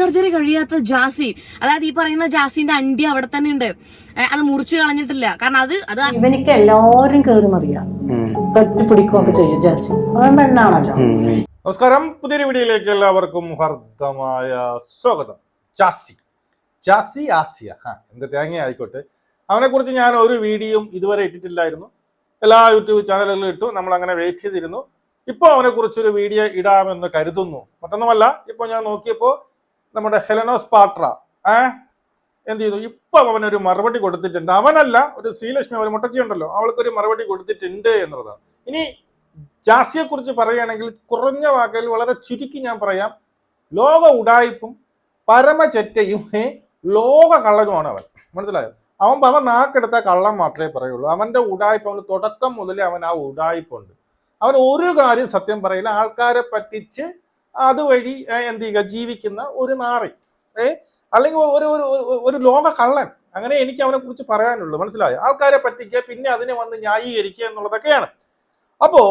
Surgery കഴിയാത്ത ജാസി അതായത് ഈ പറയുന്ന ജാസിന്റെ അണ്ടി അവിടെ തന്നെ ഉണ്ട്. അത് മുറിച്ചു കളഞ്ഞിട്ടില്ല. കാരണം അത് അത് ഇവനിക്ക് എല്ലാവരും കയറി മറിയാം. കെട്ടിപ്പിടിക്കുകയൊക്കെ ചെയ്യും ജാസി. അവൻ പെണ്ണാണല്ലോ. നമസ്കാരം. പുതിയൊരു വീഡിയോയിലേക്ക് എല്ലാവർക്കും ഹർദ്ദമായ സ്വാഗതം. ജാസി. ജാസി ആസിയ. ആ എന്ത് തേങ്ങ ആയിക്കോട്ടെ. അവനെ കുറിച്ച് ഞാൻ ഒരു വീഡിയോയും ഇതുവരെ ഇട്ടിട്ടില്ലായിരുന്നു. എല്ലാ യൂട്യൂബ് ചാനലുകളിലും ഇട്ടു. നമ്മൾ അങ്ങനെ വെയിറ്റ് ചെയ്തിരുന്നു. ഇപ്പോൾ അവനെ കുറിച്ചൊരു വീഡിയോ ഇടാമെന്ന് കരുതുന്നു. മറ്റൊന്നുമല്ല ഇപ്പോൾ ഞാൻ നോക്കിയപ്പോൾ നമ്മുടെ ഹെലനോസ് പാട്ര ഏ? എന്ത് ചെയ്തു? ഇപ്പൊ അവനൊരു മറുപടി കൊടുത്തിട്ടുണ്ട്. അവനല്ല ഒരു ശ്രീലക്ഷ്മി ഒരു മുട്ടച്ചി ഉണ്ടല്ലോ. അവൾക്കൊരു മറുപടി കൊടുത്തിട്ടുണ്ട് എന്നുള്ളതാണ്. ഇനി ജാസിയെ കുറിച്ച് പറയുകയാണെങ്കിൽ കുറഞ്ഞ വാക്കിൽ വളരെ ചുരുക്കി ഞാൻ പറയാം. ലോക ഉടായ്പും പരമചെറ്റയും ലോക കള്ളനുമാണ് അവൻ. മനസ്സിലായോ? അവൻ അവൻ നാക്കെടുത്ത കള്ളം മാത്രമേ പറയുള്ളൂ. അവന്റെ ഉടായ്പ അവന് തുടക്കം മുതലേ അവൻ ആ ഉടായ്പുണ്ട്. അവൻ ഒരു കാര്യം സത്യം പറയില്ല. ആൾക്കാരെ പറ്റിച്ച് അതുവഴി എന്ത് ചെയ്യുക? ജീവിക്കുന്ന ഒരു നാറി. ഏ അല്ലെങ്കിൽ ഒരു ഒരു ലോക കള്ളൻ അങ്ങനെ എനിക്ക് അവനെ കുറിച്ച് പറയാനുള്ളൂ. മനസ്സിലായോ? ആൾക്കാരെ പറ്റിക്കുക പിന്നെ അതിനെ വന്ന് ന്യായീകരിക്കുക എന്നുള്ളതൊക്കെയാണ്. അപ്പോ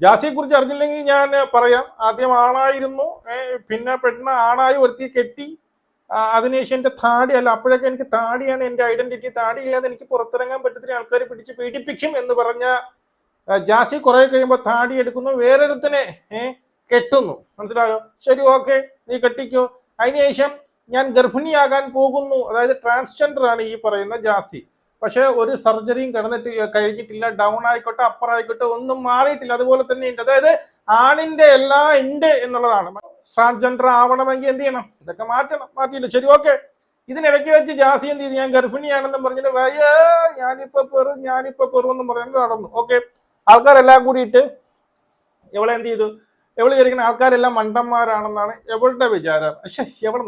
ജാസിയെ കുറിച്ച് അറിഞ്ഞില്ലെങ്കിൽ ഞാൻ പറയാം. ആദ്യം ആണായിരുന്നു. പിന്നെ പെണ്ണ ആണായി ഒരുത്തി കെട്ടി. അതിനുശേഷം എന്റെ താടി അല്ല അപ്പോഴൊക്കെ എനിക്ക് താടിയാണ് എന്റെ ഐഡന്റിറ്റി താടി ഇല്ലാതെ എനിക്ക് പുറത്തിറങ്ങാൻ പറ്റത്തില്ല. ആൾക്കാരെ പിടിച്ച് പീഡിപ്പിക്കും എന്ന് പറഞ്ഞ ജാസി കുറെ കഴിയുമ്പോൾ താടി എടുക്കുന്നു. വേറൊരുത്തനെ ഏ കെട്ടുന്നു. മനസ്സിലായോ? ശരി ഓക്കെ. നീ കെട്ടിക്കോ. അതിനുശേഷം ഞാൻ ഗർഭിണിയാകാൻ പോകുന്നു. അതായത് ട്രാൻസ്ജെൻഡർ ആണ് ഈ പറയുന്ന ജാസി. പക്ഷെ ഒരു സർജറിയും കിടന്നിട്ട് കഴിഞ്ഞിട്ടില്ല. ഡൗൺ ആയിക്കോട്ടെ അപ്പർ ആയിക്കോട്ടെ ഒന്നും മാറിയിട്ടില്ല. അതുപോലെ തന്നെ ഉണ്ട് അതായത് ആണിന്റെ എല്ലാ ഉണ്ട് എന്നുള്ളതാണ്. ട്രാൻസ്ജെൻഡർ ആവണമെങ്കിൽ എന്ത് ചെയ്യണം? ഇതൊക്കെ മാറ്റണം. മാറ്റിയില്ല. ശരി ഓക്കെ. ഇതിനിടയ്ക്ക് വെച്ച് ജാസി എന്ത് ചെയ്തു? ഞാൻ ഗർഭിണിയാണെന്നും പറഞ്ഞിട്ട് വയ്യ ഞാനിപ്പോ പെറും ഞാനിപ്പോ പെറും എന്നും പറഞ്ഞിട്ട് നടന്നു. ഓക്കെ. ആൾക്കാരെല്ലാം കൂടിയിട്ട് ഇവളെന്ത് ചെയ്തു? എവൾ വിചാരിക്കുന്ന ആൾക്കാരെല്ലാം മണ്ടന്മാരാണെന്നാണ് എവളുടെ വിചാരം? പക്ഷെ എവിടെ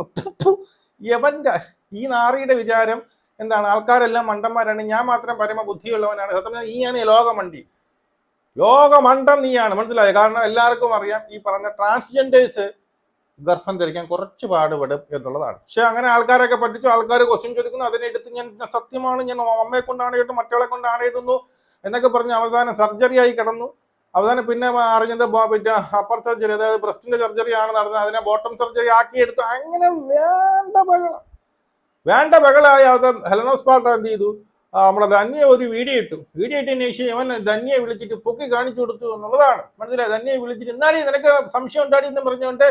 യവന്റെ ഈ നാറിയുടെ വിചാരം എന്താണ്? ആൾക്കാരെല്ലാം മണ്ടന്മാരാണ്. ഞാൻ മാത്രം പരമ ബുദ്ധിയുള്ളവനാണ് സത്യം പറഞ്ഞാൽ ആണ് ഈ ലോകമണ്ടി. ലോകമണ്ടം നീയാണ്. മനസ്സിലായോ? കാരണം എല്ലാവർക്കും അറിയാം ഈ പറഞ്ഞ ട്രാൻസ്ജെൻഡേഴ്സ് ഗർഭം ധരിക്കാൻ കുറച്ച് പാടുപെടും എന്നുള്ളതാണ്. പക്ഷെ അങ്ങനെ ആൾക്കാരൊക്കെ പറ്റിച്ചു ആൾക്കാർ ക്വസ്റ്റ്യൻ ചോദിക്കുന്നു. അതിനെടുത്ത് ഞാൻ സത്യമാണ്. ഞാൻ അമ്മയെ കൊണ്ടാണ് കേട്ടു മറ്റേളെ കൊണ്ടാണ് കേട്ടുന്നു എന്നൊക്കെ പറഞ്ഞ് അവസാനം സർജറി ആയി കിടന്നു. അവസാനം പിന്നെ അറിഞ്ഞത് പിന്നെ അപ്പർ സർജറി അതായത് ബ്രസ്റ്റിന്റെ സർജറി ആണ് നടന്നത്. അതിനെ ബോട്ടം സർജറി ആക്കി എടുത്തു. അങ്ങനെ വേണ്ട ബഹളം. വേണ്ട ബഹളായി അവസാനം ഹെലനോസ് പാർട്ട് എന്ത് ചെയ്തു? നമ്മുടെ ധന്യ ഒരു വീഡിയോ ഇട്ടു. വീഡിയോ ഇട്ടതിന് ശേഷം ഇവൻ ധന്യെ വിളിച്ചിട്ട് പൊക്കി കാണിച്ചു കൊടുത്തു എന്നുള്ളതാണ്. മനസ്സിലായി? ധന്യെ വിളിച്ചിട്ട് എന്നാടി നിനക്ക് സംശയം ഉണ്ടാടി എന്ന് പറഞ്ഞുകൊണ്ട്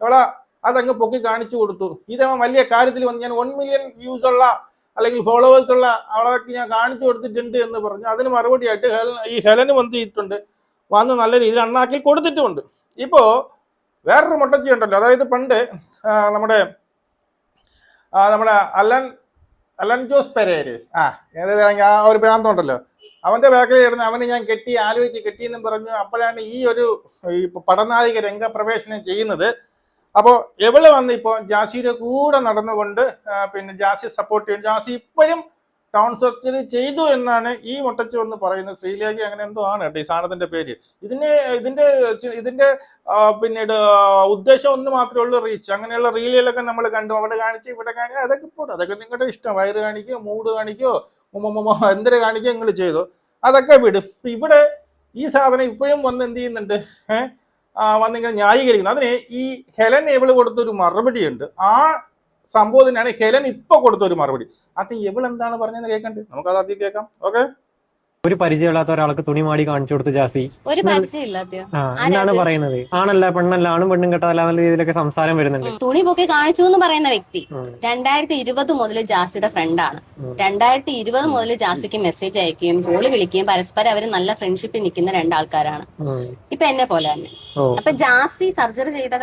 എവളാ അതങ്ങ് പൊക്കി കാണിച്ചു കൊടുത്തു. ഇതവൻ വലിയ കാര്യത്തിൽ വന്ന് ഞാൻ വൺ മില്യൺ വ്യൂസ് ഉള്ള അല്ലെങ്കിൽ ഫോളോവേഴ്സ് ഉള്ള അവളൊക്കെ ഞാൻ കാണിച്ചു കൊടുത്തിട്ടുണ്ട് എന്ന് പറഞ്ഞു. അതിന് മറുപടിയായിട്ട് ഈ ഹെലനും എന്ത് ചെയ്തിട്ടുണ്ട്? വന്ന് നല്ല രീതിയിൽ അണ്ണാക്കി കൊടുത്തിട്ടുമുണ്ട്. ഇപ്പോ വേറൊരു മുട്ടച്ചി ഉണ്ടല്ലോ അതായത് പണ്ട് നമ്മുടെ നമ്മുടെ അലൻ അലൻ ജോസ് പെരേര്. ആ ഏതായാലും ആ ഒരു ഭ്രാന്തമുണ്ടല്ലോ അവന്റെ ബാക്കിൽ കിടന്ന് അവന് ഞാൻ കെട്ടി ആലോചിച്ച് കെട്ടിയെന്നും പറഞ്ഞു അപ്പോഴാണ് ഈ ഒരു പടനായിക രംഗപ്രവേശനം ചെയ്യുന്നത്. അപ്പോൾ എവിടെ വന്ന് ഇപ്പോൾ ജാസിയുടെ കൂടെ നടന്നുകൊണ്ട് പിന്നെ ജാസി സപ്പോർട്ട് ചെയ്യും. ജാസി ഇപ്പോഴും ടൗൺ സെർച്ചറി ചെയ്തു എന്നാണ് ഈ മുട്ടച്ചു എന്ന് പറയുന്നത്. ശ്രീലേഖ അങ്ങനെ എന്തോ ആണ് ഈ സാധനത്തിന്റെ പേര്. ഇതിന് ഇതിന്റെ ഇതിന്റെ പിന്നീട് ഉദ്ദേശം ഒന്ന് മാത്രമേ ഉള്ളൂ റീച്ച്. അങ്ങനെയുള്ള റീലുകളൊക്കെ നമ്മൾ കണ്ടു. അവിടെ കാണിച്ച് ഇവിടെ കാണിച്ച് അതൊക്കെ പോട്ടെ. അതൊക്കെ നിങ്ങളുടെ ഇഷ്ടം. വയറ് കാണിക്കോ മൂഡ് കാണിക്കോ ഉമ്മ എന്തൊരു കാണിക്കോ നിങ്ങൾ ചെയ്തു. അതൊക്കെ വിടും. ഇവിടെ ഈ സാധനം ഇപ്പോഴും വന്ന് എന്ത് ചെയ്യുന്നുണ്ട്? ഏഹ് വന്നിങ്ങനെ ന്യായീകരിക്കുന്നത് അതിന് ഈ ഹെലൻ ഏബിൾ കൊടുത്തൊരു മറുപടിയുണ്ട്. ആ സംഭവത്തിനാണ് ഹെലൻ ഇപ്പൊ കൊടുത്ത ഒരു മറുപടി. അത് എവിടെ എന്താണ് പറഞ്ഞതെന്ന് കേൾക്കണ്ടേ? നമുക്ക് അത് ആദ്യം കേൾക്കാം. ഓക്കെ ഒരു പരിചയമില്ലാത്ത ഒരാൾക്ക് തുണി മാടി കാണിച്ചു കൊടുത്ത് ജാസി. ഒരു പരിചയമില്ലാത്തയോ ആ എന്നാണ് പറയുന്നത്? ആണല്ല പെണ്ണല്ല ആണും പെണ്ണും കെട്ടതല്ല എന്നുള്ള രീതിയിലൊക്കെ സംസാരം വരുന്നുണ്ട്. തുണി പൊക്കി കാണിച്ചു എന്ന് പറയുന്ന വ്യക്തി. രണ്ടായിരത്തി ഇരുപത് മുതൽ ജാസിയുടെ ഫ്രണ്ടാണ് ആണ്. രണ്ടായിരത്തി ഇരുപത് മുതൽ ജാസിക്ക് മെസ്സേജ് അയക്കുകയും കോൾ വിളിക്കുകയും പരസ്പരം അവർ നല്ല ഫ്രണ്ട്ഷിപ്പിൽ നിൽക്കുന്ന രണ്ടാൾക്കാരാണ്. ഇപ്പൊ എന്നെ പോലെ തന്നെ. അപ്പൊ ജാസി സർജറി ചെയ്ത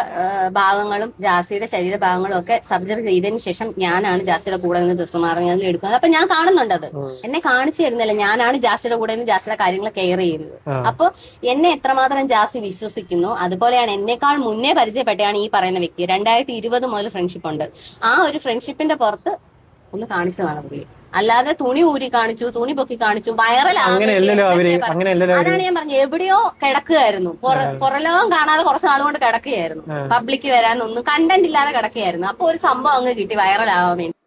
ഭാഗങ്ങളും ജാസിയുടെ ശരീരഭാഗങ്ങളും ഒക്കെ സർജറി ചെയ്തതിന് ശേഷം ഞാനാണ് ജാസിയുടെ കൂടെ നിന്ന് ഡ്രസ്സ് മാറി എടുക്കുന്നത്. അപ്പൊ ഞാൻ കാണുന്നുണ്ടത് അത്. എന്നെ കാണിച്ചു തരുന്നില്ല. ഞാനാണ് ജാസിയുടെ കൂടെ നിന്ന് ജാസിയുടെ കാര്യങ്ങൾ കെയർ ചെയ്യുന്നത്. അപ്പൊ എന്നെ എത്രമാത്രം ജാസി വിശ്വസിക്കുന്നു അതുപോലെയാണ് എന്നെക്കാൾ മുന്നേ പരിചയപ്പെട്ടയാണ് ഈ പറയുന്ന വ്യക്തി. രണ്ടായിരത്തി ഇരുപത് മുതൽ ഫ്രണ്ട്ഷിപ്പ് ഉണ്ട്. ആ ഒരു ഫ്രണ്ട്ഷിപ്പിന്റെ പുറത്ത് ഒന്ന് കാണിച്ചതാണ് പുള്ളി? അല്ലാതെ തുണി ഊരി കാണിച്ചു തുണി പൊക്കി കാണിച്ചു വൈറലാകും അതാണ് ഞാൻ പറഞ്ഞത്. എവിടെയോ കിടക്കുകയായിരുന്നു. പുറ- പുറലോകം കാണാതെ കുറച്ച് നാളുകൊണ്ട് കിടക്കുകയായിരുന്നു. പബ്ലിക്ക് പബ്ലിക് വരാനൊന്നും കണ്ടന്റ് ഇല്ലാതെ കിടക്കുകയായിരുന്നു. അപ്പൊ ഒരു സംഭവം അങ്ങ് കിട്ടി വൈറലാവാൻ വേണ്ടി.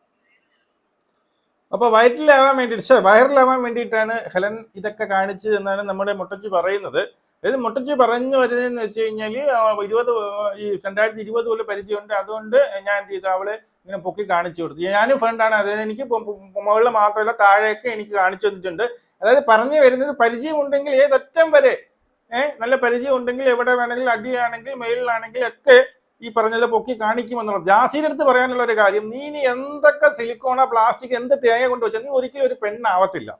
അപ്പൊ വൈറലാവാൻ വേണ്ടിയിട്ട് വൈറലാവാൻ വേണ്ടിയിട്ടാണ് ഹെലൻ ഇതൊക്കെ കാണിച്ചത് എന്നാണ് നമ്മുടെ മുട്ടച്ചി പറയുന്നത്. അതായത് മുട്ടച്ചി പറഞ്ഞു വരുന്നതെന്ന് വെച്ച് കഴിഞ്ഞാൽ ഇരുപത് ഈ രണ്ടായിരത്തി ഇരുപത് പോലെ പരിചയമുണ്ട്. അതുകൊണ്ട് ഞാൻ എന്ത് ചെയ്തു? അവളെ ഇങ്ങനെ പൊക്കി കാണിച്ചു കൊടുത്തു. ഞാനും ഫ്രണ്ടാണ് അതായത് എനിക്ക് മുകളിൽ മാത്രമല്ല താഴെയൊക്കെ എനിക്ക് കാണിച്ചു തന്നിട്ടുണ്ട്. അതായത് പറഞ്ഞു വരുന്നത് പരിചയമുണ്ടെങ്കിൽ ഏതറ്റം വരെ ഏഹ് നല്ല പരിചയം ഉണ്ടെങ്കിൽ എവിടെ വേണമെങ്കിലും അടിയാണെങ്കിൽ മേളിലാണെങ്കിൽ ഒക്കെ ഈ പറഞ്ഞത് പൊക്കി കാണിക്കുമെന്നുള്ളത് ജാസിയുടെ അടുത്ത് പറയാനുള്ള ഒരു കാര്യം നീ ഇനി എന്തൊക്കെ സിലിക്കോണ പ്ലാസ്റ്റിക് എന്ത് തേങ്ങ കൊണ്ട് വെച്ചാൽ നീ ഒരിക്കലും ഒരു പെണ്ണാവത്തില്ല.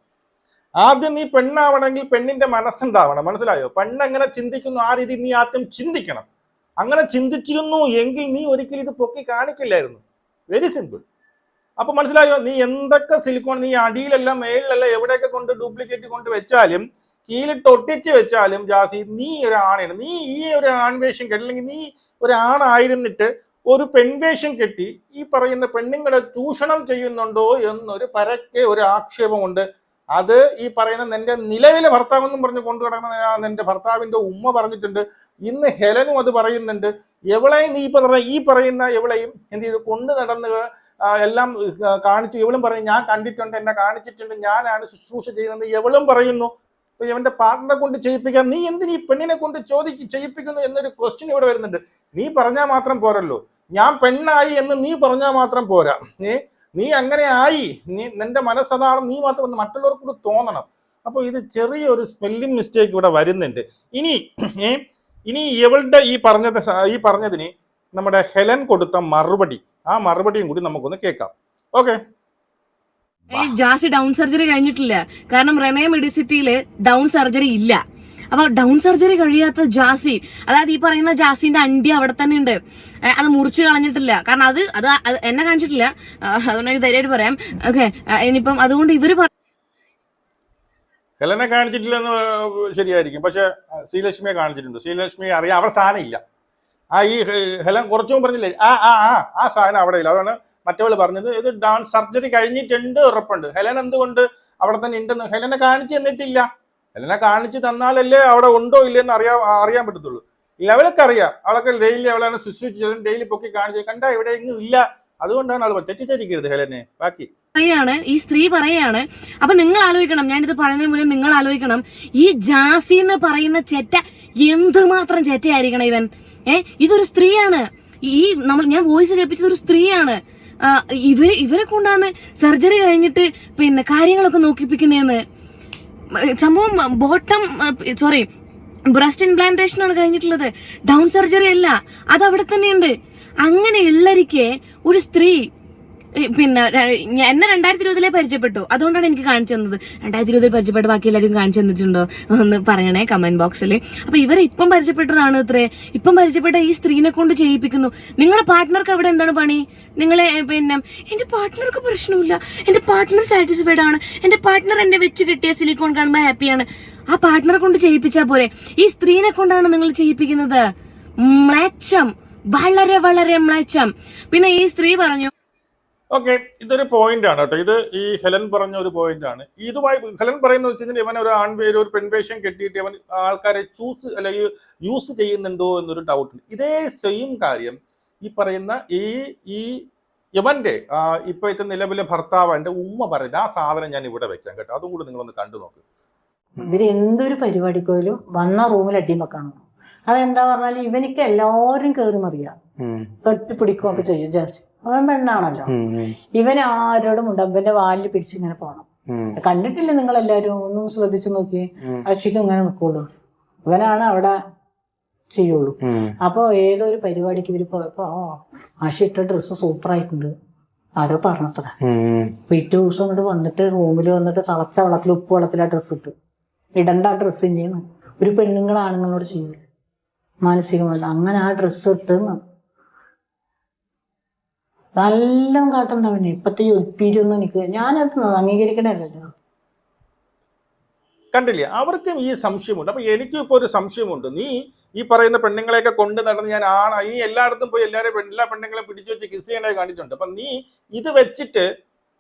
ആദ്യം നീ പെണ്ണാവണമെങ്കിൽ പെണ്ണിന്റെ മനസ്സുണ്ടാവണം. മനസ്സിലായോ? പെണ്ണെങ്ങനെ ചിന്തിക്കുന്നു ആ രീതി നീ ആദ്യം ചിന്തിക്കണം. അങ്ങനെ ചിന്തിച്ചിരുന്നു എങ്കിൽ നീ ഒരിക്കലും ഇത് പൊക്കി കാണിക്കില്ലായിരുന്നു. വെരി സിമ്പിൾ അപ്പൊ മനസ്സിലായോ? നീ എന്തൊക്കെ സിലിക്കോൺ നീ അടിയിലല്ല മേളിലല്ല എവിടെയൊക്കെ കൊണ്ട് ഡ്യൂപ്ലിക്കേറ്റ് കൊണ്ട് വെച്ചാലും കീഴിലിട്ട് ഒട്ടിച്ച് വെച്ചാലും ജാസി നീ ഒരു നീ ഈ ഒരു ആൺവേഷം കെട്ടി അല്ലെങ്കിൽ നീ ഒരു ആണായിരുന്നിട്ട് ഒരു പെൺവേഷം കെട്ടി ഈ പറയുന്ന പെണ്ണുങ്ങളെ ചൂഷണം ചെയ്യുന്നുണ്ടോ എന്നൊരു പരക്കെ ഒരു ആക്ഷേപമുണ്ട്. അത് ഈ പറയുന്ന നിന്റെ നിലവിലെ ഭർത്താവ് എന്നും പറഞ്ഞ് കൊണ്ടു കിടക്കുന്ന നിന്റെ ഭർത്താവിന്റെ ഉമ്മ പറഞ്ഞിട്ടുണ്ട്. ഇന്ന് ഹെലനും അത് പറയുന്നുണ്ട്. എവളെയും നീ ഇപ്പൊ പറഞ്ഞ ഈ പറയുന്ന എവളെയും എന്ത് ചെയ്തു? കൊണ്ടു നടന്ന് എല്ലാം കാണിച്ചു. ഇവളും പറയും ഞാൻ കണ്ടിട്ടുണ്ട് എന്നെ കാണിച്ചിട്ടുണ്ട് ഞാനാണ് ശുശ്രൂഷ ചെയ്യുന്നത് എവളും പറയുന്നു. അപ്പൊ ഇവന്റെ പാർട്ട്ണറെ കൊണ്ട് ചെയ്യിപ്പിക്കാം നീ എന്തിനു പെണ്ണിനെ കൊണ്ട് ചോദിക്ക് ചെയ്യിപ്പിക്കുന്നു എന്നൊരു ക്വസ്റ്റ്യൻ ഇവിടെ വരുന്നുണ്ട്. നീ പറഞ്ഞാൽ മാത്രം പോരല്ലോ. ഞാൻ പെണ്ണായി എന്ന് നീ പറഞ്ഞാൽ മാത്രം പോരാ. നീ നീ അങ്ങനെ ആയി. നീ നിന്റെ മനസ്സതാണ് നീ മാത്രം മറ്റുള്ളവർക്ക് കൂടി തോന്നണം. അപ്പോൾ ഇത് ചെറിയൊരു സ്പെല്ലിംഗ് മിസ്റ്റേക്ക് ഇവിടെ വരുന്നുണ്ട്. ഇനി ഇനി ഇവളുടെ ഈ പറഞ്ഞത് ഈ പറഞ്ഞതിന് നമ്മുടെ ഹെലൻ കൊടുത്ത മറുപടി. ആ മറുപടിയും കൂടി നമുക്കൊന്ന് കേൾക്കാം. ഓക്കെ. ജാസി ഡൗൺ സർജറി കഴിഞ്ഞിട്ടില്ല. കാരണം റെനേ മെഡിസിറ്റിയിൽ ഡൗൺ സർജറി ഇല്ല. അപ്പൊ ഡൗൺ സർജറി കഴിയാത്ത ജാസി അതായത് ഈ പറയുന്ന ജാസിന്റെ അണ്ടി അവിടെ തന്നെ ഉണ്ട്. അത് മുറിച്ച് കളഞ്ഞിട്ടില്ല. കാരണം അത് അത് എന്നെ കാണിച്ചിട്ടില്ല. അതുകൊണ്ട് എനിക്ക് ധൈര്യമായിട്ട് പറയാം. ഓക്കെ ഇനിയിപ്പം അതുകൊണ്ട് ഇവർ ഹെലനെ കാണിച്ചിട്ടില്ലെന്ന് ശരിയായിരിക്കും. പക്ഷെ ശ്രീലക്ഷ്മിയെ കാണിച്ചിട്ടുണ്ട്. ശ്രീലക്ഷ്മി അറിയാം അവിടെ സാധനം ഇല്ല. ആ ഈ ഹെലൻ കുറച്ചും പറഞ്ഞില്ലേ? ആ ആ ആ സാധനം അവിടെ ഇല്ല. അതാണ് മറ്റവൾ പറഞ്ഞത് ഇത് ഡാൻസ് സർജറി കഴിഞ്ഞിട്ടുണ്ട് ഉറപ്പുണ്ട്. ഹെലൻ എന്തുകൊണ്ട് അവിടെ തന്നെ ഉണ്ടെന്ന് ഹെലനെ കാണിച്ചു തന്നിട്ടില്ല. ഹെലനെ കാണിച്ചു തന്നാലല്ലേ അവിടെ ഉണ്ടോ ഇല്ലെന്ന് അറിയാൻ അറിയാൻ പറ്റത്തുള്ളൂ. ലെവലൊക്കെ അറിയാം അവളൊക്കെ ഡെയിലി അവളാണ് ശുശ്രൂഷിച്ചതും ഡെയിലി പൊക്കി കാണിച്ചത് കണ്ട ഇവിടെ എങ്ങും ഇല്ല. അതുകൊണ്ടാണ് അവൾ തെറ്റിദ്ധരിക്കരുത് ഹെലനെ. ബാക്കി. പറയാണ് ഈ സ്ത്രീ പറയാണ് അപ്പൊ നിങ്ങൾ ആലോചിക്കണം. ഞാനിത് പറയുന്നതിന് മുന്നേ നിങ്ങൾ ആലോചിക്കണം. ഈ ജാസി എന്ന് പറയുന്ന ചെറ്റ എന്തുമാത്രം ചെറ്റയായിരിക്കണം ഇവൻ? ഏ? ഇതൊരു സ്ത്രീയാണ്. ഈ നമ്മൾ ഞാൻ വോയിസ് കേൾപ്പിച്ചത് ഒരു സ്ത്രീയാണ്. ഇവർ ഇവരെ കൊണ്ടാണ് സർജറി കഴിഞ്ഞിട്ട് പിന്നെ കാര്യങ്ങളൊക്കെ നോക്കിപ്പിക്കുന്നതെന്ന് സംഭവം ബോട്ടം സോറി ബ്രസ്റ്റ് ഇംപ്ലാന്റേഷൻ ആണ് കഴിഞ്ഞിട്ടുള്ളത്. ഡൗൺ സർജറി അല്ല അത് അവിടെ തന്നെയുണ്ട്. അങ്ങനെ ഉള്ളരിക്കെ ഒരു സ്ത്രീ പിന്നെ എന്നെ രണ്ടായിരത്തി ഇരുപതിലെ പരിചയപ്പെട്ടു. അതുകൊണ്ടാണ് എനിക്ക് കാണിച്ചു തന്നത്. രണ്ടായിരത്തി ഇരുപതിൽ പരിചയപ്പെട്ട് ബാക്കി എല്ലാവരും കാണിച്ചു തന്നിട്ടുണ്ടോ ഒന്ന് പറയണേ കമന്റ് ബോക്സിൽ അപ്പൊ ഇവരെ ഇപ്പം പരിചയപ്പെട്ടതാണ് ഇത്രേ. ഇപ്പം പരിചയപ്പെട്ട ഈ സ്ത്രീനെ കൊണ്ട് ചെയ്യിപ്പിക്കുന്നു. നിങ്ങളുടെ പാർട്ട്ണർക്ക് അവിടെ എന്താണ് പണി? നിങ്ങളെ പിന്നെ എന്റെ പാർട്ട്ണർക്ക് പ്രശ്നമില്ല. എന്റെ പാർട്ട്ണർ സാറ്റിസ്ഫൈഡ് ആണ്. എന്റെ പാർട്ട്ണർ എന്നെ വെച്ച് കിട്ടിയ സിലിക്കോൺ കാണുമ്പോൾ ഹാപ്പിയാണ് ആ പാർട്ട്ണറെ കൊണ്ട് ചെയ്യിപ്പിച്ചാൽ പോരെ. ഈ സ്ത്രീനെ കൊണ്ടാണ് നിങ്ങൾ ചെയ്യിപ്പിക്കുന്നത്. മ്ലേച്ഛം. വളരെ വളരെ മ്ലേച്ഛം. പിന്നെ ഈ സ്ത്രീ പറഞ്ഞു ഓക്കെ ഇതൊരു പോയിന്റ് ആണ് കേട്ടോ. ഇത് ഈ ഹെലൻ പറഞ്ഞ ഒരു പോയിന്റ് ആണ്. ഇതുമായി ഹെലൻ പറയുന്നത് വെച്ച് കഴിഞ്ഞാൽ ഇവൻ ഒരു ആൺപേര് ഒരു പെൺവേഷം കെട്ടിയിട്ട് ഇവൻ ആൾക്കാരെ ചൂസ് അല്ലെങ്കിൽ യൂസ് ചെയ്യുന്നുണ്ടോ എന്നൊരു ഡൗട്ട് ഉണ്ട്. ഇതേ സെയിം കാര്യം ഈ പറയുന്ന ഈ ഈ ഇവന്റെ ഇപ്പോഴത്തെ നിലവിലെ ഭർത്താവ് എന്റെ ഉമ്മ പറയുന്നത് ആ സാധനം ഞാൻ ഇവിടെ വെക്കാം കേട്ടോ. അതും കൂടി നിങ്ങളൊന്ന് കണ്ടു നോക്ക്. ഇവർ എന്തൊരു പരിപാടിക്കോലും വന്ന റൂമിൽ അടിമക്കാണ് അതെന്താ പറഞ്ഞാൽ ഇവനിക്ക് എല്ലാവരും കയറി മറിയാം. തൊട്ട് പിടിക്കുകയൊക്കെ ചെയ്യും ജാസി അവൻ പെണ്ണാണല്ലോ. ഇവൻ ആരോടും ഉണ്ടമ്പന്റെ വാലിൽ പിടിച്ചിങ്ങനെ പോണം. കണ്ടിട്ടില്ല നിങ്ങൾ എല്ലാരും ഒന്നും ശ്രദ്ധിച്ചു നോക്കി. അഷിക്ക് ഇങ്ങനെ നിൽക്കുള്ളൂ ഇവനാണ് അവിടെ ചെയ്യുള്ളൂ. അപ്പൊ ഏതോ ഒരു പരിപാടിക്ക് ഇവർ പോയപ്പോ അഷി ഇട്ട ഡ്രസ്സ് സൂപ്പർ ആയിട്ടുണ്ട് ആരോ പറഞ്ഞത്ര. പിറ്റേ ദിവസം അങ്ങോട്ട് വന്നിട്ട് റൂമിൽ വന്നിട്ട് തളച്ച വെള്ളത്തിൽ ഉപ്പ് വെള്ളത്തിൽ ആ ഡ്രസ്സ് ഇട്ട്. ഇടണ്ട ആ ഡ്രസ്സ് തന്നെയാണ് ഒരു പെണ്ണുങ്ങൾ ആണുങ്ങളോട് ചെയ്യൂല മാനസികമായിട്ട്. അങ്ങനെ ആ ഡ്രസ്സ് ഇട്ട് നല്ല കാട്ടുണ്ടാവനെ ഇപ്പത്തെ ഒപ്പിരൊന്നും എനിക്ക് ഞാനത് അംഗീകരിക്കണല്ലോ കണ്ടില്ലേ? അവർക്കും ഈ സംശയമുണ്ട്. അപ്പൊ എനിക്കും ഇപ്പോൾ ഒരു സംശയമുണ്ട്. നീ ഈ പറയുന്ന പെണ്ണുങ്ങളെയൊക്കെ കൊണ്ട് നടന്ന് ഞാൻ ആണ് ഈ എല്ലായിടത്തും പോയി എല്ലാവരും എല്ലാ പെണ്ണുങ്ങളെയും പിടിച്ചു വെച്ച് കിസ് ചെയ്യണേ കണ്ടിട്ടുണ്ട്. അപ്പൊ നീ ഇത് വെച്ചിട്ട്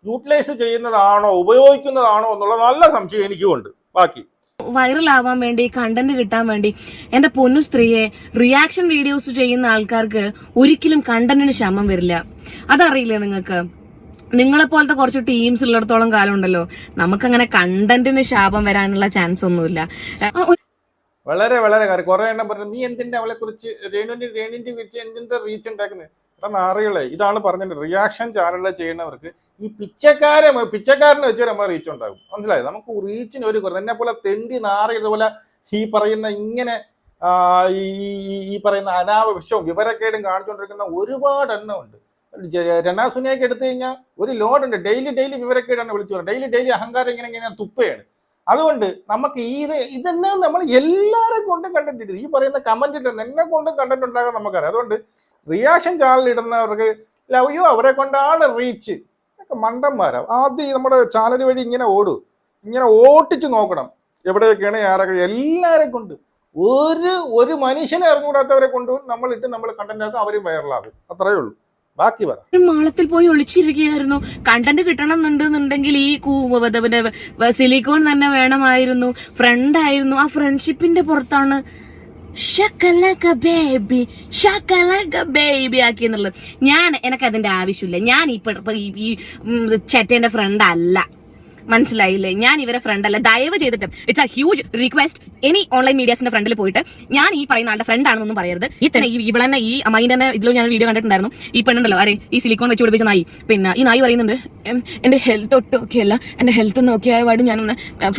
യൂട്ടിലൈസ് ചെയ്യുന്നതാണോ ഉപയോഗിക്കുന്നതാണോ എന്നുള്ള നല്ല സംശയം എനിക്കും ഉണ്ട് ബാക്കി. വൈറലാവാൻ വേണ്ടി കണ്ടന്റ് കിട്ടാൻ വേണ്ടി എന്റെ പൊന്നു സ്ത്രീയെ റിയാക്ഷൻ വീഡിയോസ് ചെയ്യുന്ന ആൾക്കാർക്ക് ഒരിക്കലും കണ്ടന്റിന് ക്ഷമം വരില്ല. അതറിയില്ലേ നിങ്ങൾക്ക്? നിങ്ങളെ പോലത്തെ കുറച്ച് ടീംസ് ഉള്ളിടത്തോളം കാലം ഉണ്ടല്ലോ. നമുക്കങ്ങനെ കണ്ടന്റിന് ശാപം വരാനുള്ള ചാൻസ് ഒന്നുമില്ല. വളരെ വളരെ കാര്യം. കുറെ എണ്ണം പറഞ്ഞു നീ എന്തിന്റെ അവളെ കുറിച്ച് രേണുവിന്റെ രേണുവിന്റെ കുറിച്ച് എന്തിന്റെ റീച്ച് ഉണ്ടാക്കുന്നത് അറിയുള്ളേ ഇതാണ് പറഞ്ഞത്. റിയാക്ഷൻ ചാനലിൽ ചെയ്യുന്നവർക്ക് ഈ പിച്ചക്കാരെ പിച്ചക്കാരനെ വെച്ച് നമ്മൾ റീച്ച് ഉണ്ടാകും. മനസ്സിലായോ? നമുക്ക് റീച്ചിന് ഒരു കുറവ്. എന്നെ പോലെ തെണ്ടി നാറി ഇതുപോലെ ഈ പറയുന്ന ഇങ്ങനെ ഈ ഈ- പറയുന്ന അനാവശ്യവും വിവരക്കേടും കാണിച്ചുകൊണ്ടിരിക്കുന്ന ഒരുപാട് എണ്ണം ഉണ്ട്. രണാസുനിയൊക്കെ എടുത്തു കഴിഞ്ഞാൽ ഒരു ലോഡുണ്ട് ഡെയിലി ഡെയിലി വിവരക്കേടാണ് വിളിച്ചു പറയുന്നത്. ഡെയിലി ഡെയിലി അഹങ്കാരം ഇങ്ങനെ ഇങ്ങനെ തുപ്പയാണ് അതുകൊണ്ട് നമുക്ക് ഈ ഇത് ഇതന്നെ നമ്മൾ എല്ലാവരെ കൊണ്ടും കണ്ടന്റ് ഈ പറയുന്ന കമന്റ് ഇടുന്ന എന്നെ കൊണ്ടും കണ്ടന്റ് ഉണ്ടാകാൻ നമുക്കറിയാം. അതുകൊണ്ട് റിയാക്ഷൻ ചാനൽ ഇടുന്നവർക്ക് ലവ് യു അവരെ കൊണ്ടാണ് റീച്ച് മണ്ടന്മാരാ. ആദ്യം ഈ നമ്മുടെ ചാനൽ വഴി ഇങ്ങനെ ഓടൂ. ഇങ്ങനെ ഓട്ടിച്ച് നോക്കണം. എവിടെയൊക്കെയാണ് ആരൊക്കെ എല്ലാവരെ കൊണ്ട് ഒരു ഒരു മനുഷ്യനെ അറിഞ്ഞുകൂടാത്തവരെ കൊണ്ടും നമ്മൾ ഇട്ട് നമ്മൾ കണ്ടന്റ് ആക്കും അവരും വൈറലാകും അത്രയേ ഉള്ളൂ. ബാക്കി മാളത്തിൽ പോയി ഒളിച്ചിരിക്കുകയായിരുന്നു. കണ്ടന്റ് കിട്ടണം എന്നുണ്ടെന്നുണ്ടെങ്കിൽ ഈ സിലിക്കോൺ തന്നെ വേണമായിരുന്നു. ഫ്രണ്ട് ആയിരുന്നു. ആ ഫ്രണ്ട്ഷിപ്പിന്റെ പുറത്താണ് ഷക്കലക ബേബി ഷക്കലക ബേബി ആക്കി എന്നുള്ളത് ഞാൻ എനിക്ക് അതിന്റെ ആവശ്യമില്ല. ഞാൻ ഇപ്പൊ ഈ- ചേട്ടന്റെ ഫ്രണ്ട് അല്ല. മനസ്സിലായില്ലേ? ഞാൻ ഇവരെ ഫ്രണ്ട് അല്ല. ദയവ് ചെയ്തിട്ട് it's a huge request any online മീഡിയസിന്റെ ഫ്രണ്ടിൽ പോയിട്ട് ഞാൻ ഈ പറയുന്ന ആളുടെ ഫ്രണ്ട് ആണെന്നൊന്നും പറയരുത്. ഈ തന്നെ ഈ ഇവളെന്നെ ഈ അമ്മയിന്റെ തന്നെ ഇതിലും ഞാൻ വീഡിയോ കണ്ടിട്ടുണ്ടായിരുന്നു. ഈ പെണ്ണുണ്ടല്ലോ അരെ ഈ സിലിക്കോൺ വെച്ച് പിടിപ്പിച്ച നായി. പിന്നെ ഈ നായി പറയുന്നുണ്ട് "എം, എന്റെ ഹെൽത്ത് ഒട്ടും ഒക്കെ അല്ല എന്റെ ഹെൽത്ത് നോക്കി ആയപാട് ഞാൻ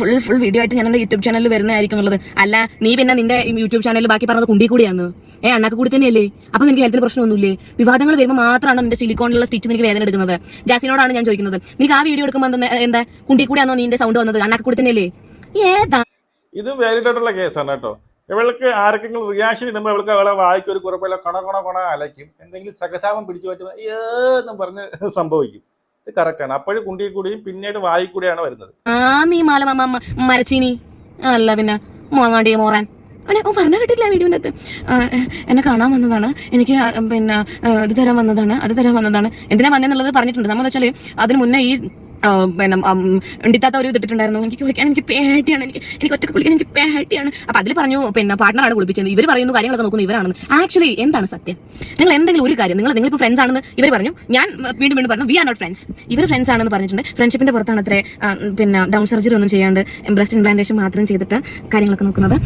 ഫുൾ ഫുൾ വീഡിയോ ആയിട്ട് ഞാൻ എന്റെ യൂട്യൂബ് ചാനലിൽ വരുന്നതായിരിക്കും ഉള്ളത്. അല്ല നീ പിന്നെ നിന്റെ യൂട്യൂബ് ചാനലിൽ ബാക്കി പറഞ്ഞത് കുണ്ടി കൂടിയാണ് ഏ അണ്ണാക്ക് കൂടി തന്നെയല്ലേ? അപ്പൊ നിനക്ക് ഹെൽത്തിന് പ്രശ്നമൊന്നുമില്ലേ? വിവാദങ്ങൾ വരുമ്പോൾ മാത്രമാണ് നിന്റെ സിലിക്കോണിലുള്ള സ്റ്റിച്ച് നിനക്ക് വേദന എടുക്കുന്നത്? ജാസിനോടാണ് ഞാൻ ചോദിക്കുന്നത്. നിനക്ക് ആ വീഡിയോ എടുക്കുമ്പോൾ എന്താ കുണ്ടി കൂടിയാണോ നിന്റെ സൗണ്ട് വന്നത്? അണ്ണാക്ക് കൂടി തന്നെയല്ലേ ഏതാ? ഇത് വാലിഡ് ആയിട്ടുള്ള കേസാണ് കേട്ടോ. ഇവൾക്ക് ആർക്കെങ്കിലും റിയാക്ഷൻ ഇടുമ്പോൾ ഇവൾക്ക് അവളെ വായിക്ക് ഒരു കുറപ്പില്ല കൊണ കൊണ കൊണ അലയ്ക്കും. എന്തെങ്കിലും സഹതാപം പിടിച്ചു പറ്റുമ്പോൾ ഏന്നും പറഞ്ഞ് സംഭവിക്കും. ഇത് കറക്റ്റാണ് അപ്പോഴും കുണ്ടി കൂടിയും പിന്നീട് വായി കൂടിയാണ് വരുന്നത്. ആ നീ മാല മ- മ- മരച്ചീനി. അല്ല പിന്നെ മോങ്ങാണ്ടി മോറാൻ. അല്ലെ ഓ പറഞ്ഞ കേട്ടില്ല വീഡിയോന്റെ അകത്ത് എന്നെ കാണാൻ വന്നതാണ്. എനിക്ക് പിന്നെ ഇത് തരാൻ വന്നതാണ് അത് തരാൻ വന്നതാണ്. എന്തിനാ വന്നെന്നുള്ളത് പറഞ്ഞിട്ടുണ്ട്. നമ്മൾ വെച്ചാൽ അതിന് മുന്നേ ഈ പിന്നെ ഉണ്ടിത്താത്ത ഒരു ഇതിട്ടുണ്ടായിരുന്നു എനിക്ക് കുളിക്കാൻ എനിക്ക് പേടിയാണ്. എനിക്ക് എനിക്ക് ഒറ്റ കുളിക്കാൻ എനിക്ക് പേടിയാണ്. അപ്പൊ അതിൽ പറഞ്ഞു പിന്നെ പാർട്ട്ണറാണ് കുളിപ്പിച്ചത് ഇവർ പറയുന്നു കാര്യങ്ങളൊക്കെ നോക്കുന്നു ഇവരാണെന്ന്. ആക്ച്വലി എന്താണ് സത്യം? നിങ്ങൾ എന്തെങ്കിലും ഒരു കാര്യം നിങ്ങൾ നിങ്ങളിപ്പോൾ ഫ്രണ്ട്സ് ആണെന്ന് ഇവർ പറഞ്ഞു. ഞാൻ വീണ്ടും വീണ്ടും പറഞ്ഞു വി ആർ നോട്ട് ഫ്രണ്ട്സ് ഇവർ ഫ്രണ്ട്സ് ആണെന്ന് പറഞ്ഞിട്ടുണ്ട്. ഫ്രണ്ട്ഷിപ്പിന്റെ പുറത്താണ് അത്രേ പിന്നെ ഡൗൺ സർജറി ഒന്നും ചെയ്യാണ്ട് ബ്രസ്റ്റ് ഇംപ്ലാന്റേഷൻ മാത്രം ചെയ്തിട്ട് കാര്യങ്ങളൊക്കെ നോക്കുന്നത്.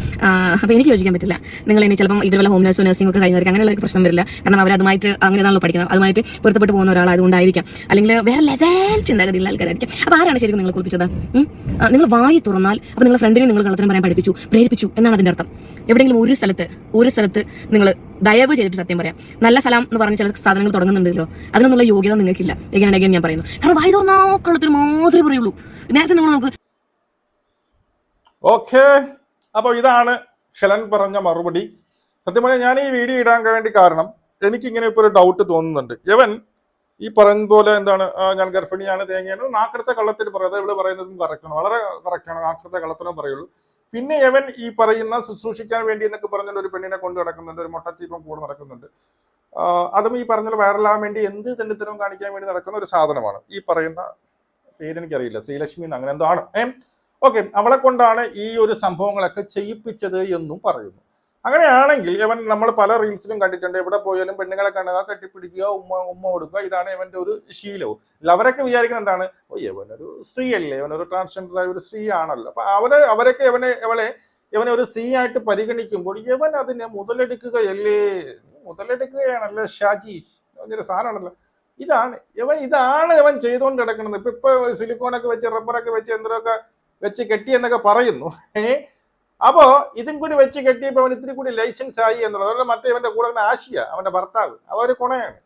അപ്പോൾ എനിക്ക് യോജിക്കാൻ പറ്റില്ല. നിങ്ങൾ ഇനി ചിലപ്പോൾ ഇതുപോലെ ഹോം നേഴ്സും നഴ്സിംഗ് ഒക്കെ കഴിഞ്ഞവർക്ക് അങ്ങനെയുള്ള ഒരു പ്രശ്നം വരില്ല. കാരണം അവർ അതുമായിട്ട് അങ്ങനെയാണല്ലോ പഠിക്കുന്നത്. അതുമായിട്ട് പൊരുത്തപ്പെട്ട് പോകുന്ന ഒരാൾ അതുകൊണ്ടായിരിക്കാം അല്ലെങ്കിൽ വേറെ ലെവൽ ചിന്താഗതിയുള്ള ആൾക്കാരായിരിക്കും അപ്പോൾ ആരാണ് ശരിക്കും നിങ്ങൾ കുളിപ്പിച്ചത്? നിങ്ങൾ വായി തുറന്നാൽ അപ്പോൾ നിങ്ങളുടെ ഫ്രണ്ടിനെ നിങ്ങൾ കള്ളത്തരം പറയാൻ പഠിപ്പിച്ചു പ്രേരിപ്പിച്ചു എന്നാണ് അതിന്റെ അർത്ഥം. എവിടെയെങ്കിലും ഒരു സ്ഥലത്ത് ഒരു സ്ഥലത്ത് നിങ്ങൾ ദയവ് ചെയ്തിട്ട് സത്യം പറയാം. നല്ല സ്ഥലം എന്ന് പറഞ്ഞ ചില സാധനങ്ങൾ തുടങ്ങുന്നുണ്ടല്ലോ അതിനൊന്നുള്ള യോഗ്യത നിങ്ങൾക്കില്ല. എങ്ങനെയാണെങ്കിൽ ഞാൻ പറയുന്നു. കാരണം വായി തുറന്നാ കള്ളത്തിന് മാത്രമേ പറയുള്ളൂ. നേരത്തെ നിങ്ങൾ നോക്ക്. ഓക്കേ. അപ്പോൾ ഇതാണ് ഹെലൻ പറഞ്ഞ മറുപടി. സത്യം പറഞ്ഞാൽ ഞാൻ ഈ വീഡിയോ ഇടാൻ വേണ്ടി കാരണം എനിക്കിങ്ങനെ ഇപ്പോൾ ഒരു ഡൗട്ട് തോന്നുന്നുണ്ട്. ഇവൻ ഈ പറയുന്ന പോലെ എന്താണ് ഞാൻ ഗർഭിണിയാണ് തേങ്ങയാണ് നാക്കടത്തെ കള്ളത്തിൽ പറയാതെ ഇവിടെ പറയുന്നതും കറക്റ്റാണ് വളരെ കറക്റ്റാണ് നാക്കടത്തെ കള്ളത്തിനും പറയുള്ളൂ. പിന്നെ ഇവൻ ഈ പറയുന്ന ശുശ്രൂഷിക്കാൻ വേണ്ടി എന്നൊക്കെ പറഞ്ഞിട്ട് ഒരു പെണ്ണിനെ കൊണ്ട് നടക്കുന്നുണ്ട് ഒരു മൊട്ടച്ചീപ്പം കൂടെ നടക്കുന്നുണ്ട്. അതും ഈ പറഞ്ഞ വൈറലാകാൻ വേണ്ടി എന്ത് തെണ്ടിത്തരവും കാണിക്കാൻ വേണ്ടി നടക്കുന്ന ഒരു സാധനമാണ്. ഈ പറയുന്ന പേരെനിക്കറിയില്ല ശ്രീലക്ഷ്മി എന്ന് അങ്ങനെ എന്താണ് ഏ? ഓക്കെ അവളെ കൊണ്ടാണ് ഈ ഒരു സംഭവങ്ങളൊക്കെ ചെയ്യിപ്പിച്ചത് എന്നും പറയുന്നു. അങ്ങനെയാണെങ്കിൽ ഇവൻ നമ്മൾ പല റീൽസിലും കണ്ടിട്ടുണ്ട് എവിടെ പോയാലും പെണ്ണുങ്ങളെ കണ്ടുക കെട്ടിപ്പിടിക്കുക ഉമ്മ ഉമ്മ കൊടുക്കുക ഇതാണ് ഇവന്റെ ഒരു ശീലവും. അവരൊക്കെ വിചാരിക്കുന്നത് എന്താണ്? ഓ ഇവനൊരു സ്ത്രീ അല്ലേ ഇവനൊരു ട്രാൻസ്ജെൻഡർ ആയ ഒരു സ്ത്രീ ആണല്ലോ അപ്പൊ അവരെ അവരൊക്കെ ഇവനെ ഇവളെ ഇവനെ ഒരു സ്ത്രീ ആയിട്ട് പരിഗണിക്കുമ്പോൾ ഇവൻ അതിനെ മുതലെടുക്കുകയല്ലേ? മുതലെടുക്കുകയാണല്ലേ ഷാജി. എന്നൊരു സാധനമാണല്ലോ. ഇതാണ് ഇവൻ ഇതാണ് ഇവൻ ചെയ്തുകൊണ്ട് കിടക്കുന്നത് ഇപ്പൊ ഇപ്പൊ സിലിക്കോണൊക്കെ വെച്ച് റബ്ബറൊക്കെ വെച്ച് എന്തൊക്കെ വെച്ച് കെട്ടി എന്നൊക്കെ പറയുന്നു. ഏ? അപ്പോ ഇതും കൂടി വെച്ച് കെട്ടിയപ്പോ അവൻ ഇത്തിരി കൂടി ലൈസൻസ് ആയി എന്നുള്ളത്. അതുപോലെ മറ്റേ ഇവന്റെ കൂടെ ആശിയ അവന്റെ ഭർത്താവ്. അവ ഒരു കുണയാണ്.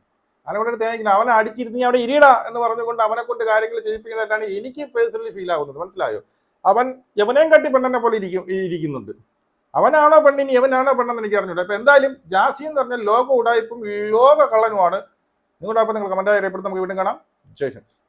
അവനോട് തേങ്ങിക്കണം അവനെ അടിച്ചിരുന്ന് അവിടെ ഇരിയടാ എന്ന് പറഞ്ഞുകൊണ്ട് അവനെ കൊണ്ട് കാര്യങ്ങൾ ചെയ്യിപ്പിക്കുന്നതായിട്ടാണ് എനിക്ക് പേഴ്സണലി ഫീൽ ആകുന്നത് മനസ്സിലായോ? അവൻ യവനെയും കട്ടി പെണ്ണെന്നെ പോലെ ഇരിക്കും ഇരിക്കുന്നുണ്ട്. അവനാണോ പെണ്ണിനി യവനാണോ പെണ്ണെന്ന് എനിക്ക് അറിഞ്ഞൂടെ. അപ്പൊ എന്തായാലും ജാസി എന്ന് പറഞ്ഞാൽ ലോക ഉടായ്പും ലോക കള്ളനുമാണ്. നിങ്ങളുടെ അപ്പം നിങ്ങൾ കമന്റായി അറിയപ്പെടും നമുക്ക് വീണ്ടും കാണാം. ജയ് ഹിന്ദ്.